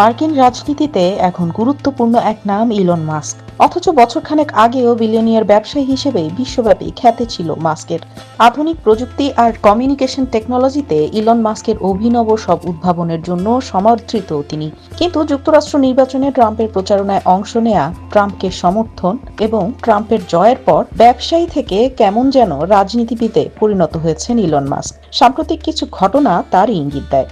মার্কিন রাজনীতিতে এখন গুরুত্বপূর্ণ এক নাম ইলন মাস্ক। অথচ বছরখানেক আগেও বিলিয়নিয়ার ব্যবসায়ী হিসেবে বিশ্বব্যাপী খ্যাতি ছিল মাস্কের। আধুনিক প্রযুক্তি আর কমিউনিকেশন টেকনোলজিতে ইলন মাস্কের অভিনব সব উদ্ভাবনের জন্য সমাদৃত তিনি। কিন্তু যুক্তরাষ্ট্র নির্বাচনে ট্রাম্পের প্রচারণায় অংশ নেয়া, ট্রাম্পকে সমর্থন এবং ট্রাম্পের জয়ের পর ব্যবসায়ী থেকে কেমন যেন রাজনীতিবিদে পরিণত হয়েছেন ইলন মাস্ক। সাম্প্রতিক কিছু ঘটনা তার ইঙ্গিত দেয়।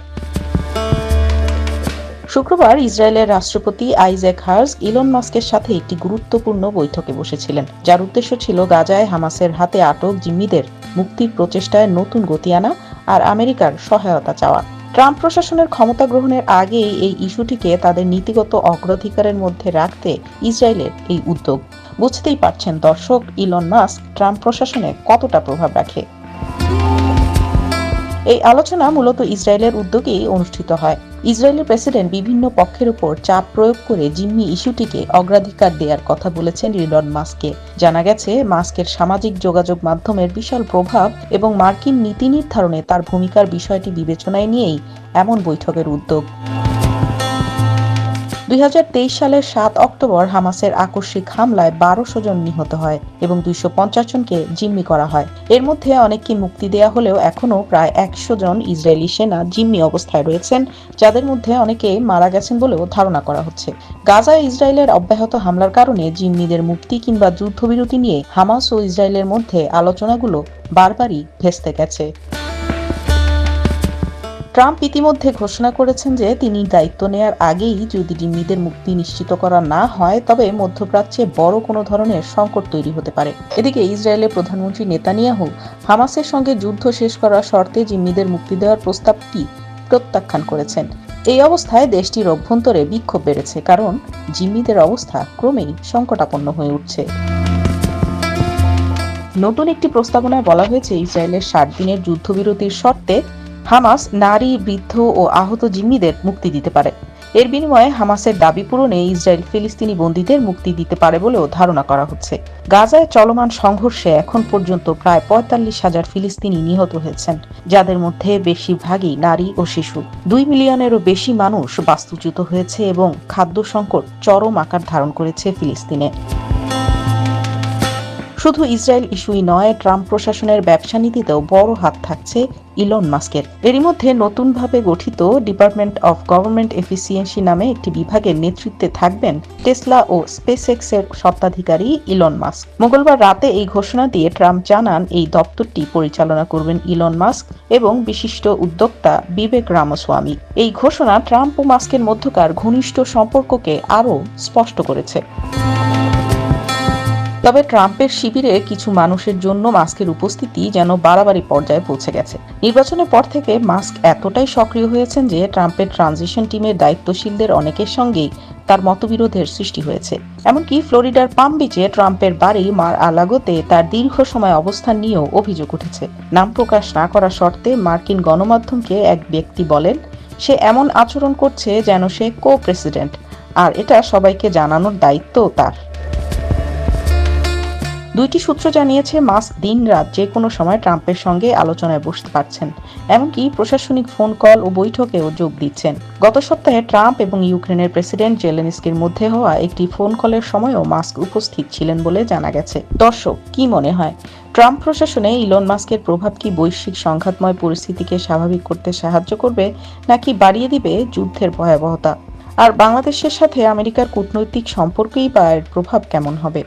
শুক্রবার ইসরায়েলের রাষ্ট্রপতি আইজ্যাক হার্স ইলন মাস্কের সাথে একটি গুরুত্বপূর্ণ বৈঠকে বসেছিলেন, যার উদ্দেশ্য ছিল গাজায় হামাসের হাতে আটক জিম্মিদের মুক্তির প্রচেষ্টায় নতুন গতি আনা আর আমেরিকার সহায়তা চাওয়া। ট্রাম্প প্রশাসনের ক্ষমতা গ্রহণের আগেই এই ইস্যুটিকে তাদের নীতিগত অগ্রাধিকারের মধ্যে রাখতে ইসরায়েলের এই উদ্যোগ। বুঝতেই পারছেন দর্শক, ইলন মাস্ক ট্রাম্প প্রশাসনে কতটা প্রভাব রাখে। এই আলোচনা মূলত ইসরায়েলের উদ্যোগেই অনুষ্ঠিত হয়। ইসরায়েলের প্রেসিডেন্ট বিভিন্ন পক্ষের উপর চাপ প্রয়োগ করে জিম্মি ইস্যুটিকে অগ্রাধিকার দেওয়ার কথা বলেছেন ইলন মাস্ককে। জানা গেছে, মাস্কের সামাজিক যোগাযোগ মাধ্যমের বিশাল প্রভাব এবং মার্কিন নীতি নির্ধারণে তার ভূমিকার বিষয়টি বিবেচনায় নিয়েই এমন বৈঠকের উদ্যোগ। দুই হাজার তেইশ সালের সাত অক্টোবর হামাসের আকস্মিক হামলায় বারোশো জন নিহত হয় এবং দুইশো পঞ্চাশ জনকে জিম্মি করা হয়। এর মধ্যে অনেককে মুক্তি দেয়া হলেও এখনও প্রায় একশো জন ইসরায়েলি সেনা জিম্মি অবস্থায় রয়েছেন, যাদের মধ্যে অনেকে মারা গেছেন বলেও ধারণা করা হচ্ছে। গাজায় ইসরায়েলের অব্যাহত হামলার কারণে জিম্মিদের মুক্তি কিংবা যুদ্ধবিরতি নিয়ে হামাস ও ইসরায়েলের মধ্যে আলোচনাগুলো বারবারই ভেস্তে গেছে। ট্রাম্প ইতিমধ্যে ঘোষণা করেছেন যে তিনি দায়িত্ব নেয়ার আগেই যদি জিম্মিদের মুক্তি নিশ্চিত করা না হয়, তবে মধ্যপ্রাচ্যে বড় কোনো ধরনের সংকট তৈরি হতে পারে। এদিকে ইসরায়েলের প্রধানমন্ত্রী নেতানিয়াহু হামাসের সঙ্গে যুদ্ধ শেষ করার শর্তে জিম্মিদের মুক্তি দেওয়ার প্রস্তাবটি প্রত্যাখ্যান করেছেন? এই অবস্থায় দেশটির অভ্যন্তরে বিক্ষোভ বেড়েছে, কারণ জিম্মিদের অবস্থা ক্রমেই সংকটাপন্ন হয়ে উঠছে। নতুন একটি প্রস্তাবনায় বলা হয়েছে, ইসরায়েলের ষাট দিনের যুদ্ধবিরতির শর্তে হামাস নারী, বৃদ্ধ ও আহত জিম্মিদের মুক্তি দিতে পারে। এর বিনিময়ে হামাসের দাবি পূরণে ইসরায়েল ফিলিস্তিনি বন্দীদের মুক্তি দিতে পারে বলেও ধারণা করা হচ্ছে। গাজায় চলমান সংঘর্ষে এখন পর্যন্ত প্রায় পঁয়তাল্লিশ হাজার ফিলিস্তিনি নিহত হয়েছেন, যাদের মধ্যে বেশিরভাগই নারী ও শিশু। দুই মিলিয়নেরও বেশি মানুষ বাস্তুচ্যুত হয়েছে এবং খাদ্য সংকট চরম আকার ধারণ করেছে ফিলিস্তিনে। শুধু ইসরায়েল ইস্যুই নয়, ট্রাম্প প্রশাসনের ব্যবসা নীতিতেও বড় হাত থাকছে ইলন মাস্কের। এরই মধ্যে নতুনভাবে গঠিত ডিপার্টমেন্ট অফ গভর্নমেন্ট এফিসিয়েন্সি নামে একটি বিভাগের নেতৃত্বে থাকবেন টেসলা ও স্পেসএক্স এর স্বত্বাধিকারী ইলন মাস্ক। মঙ্গলবার রাতে এই ঘোষণা দিয়ে ট্রাম্প জানান, এই দপ্তরটি পরিচালনা করবেন ইলন মাস্ক এবং বিশিষ্ট উদ্যোক্তা বিবেক রামস্বামী। এই ঘোষণা ট্রাম্প ও মাস্কের মধ্যকার ঘনিষ্ঠ সম্পর্ককে আরও স্পষ্ট করেছে। তবে ট্রাম্পের শিবিরে কিছু মানুষের জন্য মাস্কের উপস্থিতি যেন বাড়াবাড়ি পর্যায়ে পৌঁছে গেছে। নির্বাচনের পর থেকে মাস্ক এতটাই সক্রিয় হয়েছেন যে ট্রাম্পের ট্রানজিশন টিমের দায়িত্বশীলদের অনেকের সঙ্গেই তার মতবিরোধের সৃষ্টি হয়েছে। এমনকি ফ্লোরিডার পাম বিচে ট্রাম্পের বাড়ি মার আলাগোতে তার দীর্ঘ সময় অবস্থান নিয়েও অভিযোগ উঠেছে। নাম প্রকাশ না করা শর্তে মার্কিন গণমাধ্যমকে এক ব্যক্তি বলেন, সে এমন আচরণ করছে যেন সে কো প্রেসিডেন্ট আর এটা সবাইকে জানানোর দায়িত্ব তার। দুইটি সূত্র জানিয়েছে মাস্ক দিন রাত যে কোনো সময় ট্রাম্পের সঙ্গে আলোচনায় বসতে পারছেন, এমনকি প্রশাসনিক ফোন কল ও বৈঠকেও যোগ দিচ্ছেন। গত সপ্তাহে ট্রাম্প এবং ইউক্রেনের প্রেসিডেন্ট জেলেনিস্কির মধ্যে হওয়া একটি ফোন কলের সময়ও মাস্ক উপস্থিত ছিলেন বলে জানা গেছে। দর্শক, কি মনে হয়? ট্রাম্প প্রশাসনে ইলন মাস্কের প্রভাব কি বৈশ্বিক সংঘাতময় পরিস্থিতিকে স্বাভাবিক করতে সাহায্য করবে, নাকি বাড়িয়ে দিবে যুদ্ধের ভয়াবহতা? আর বাংলাদেশের সাথে আমেরিকার কূটনৈতিক সম্পর্কেই বা এর প্রভাব কেমন হবে?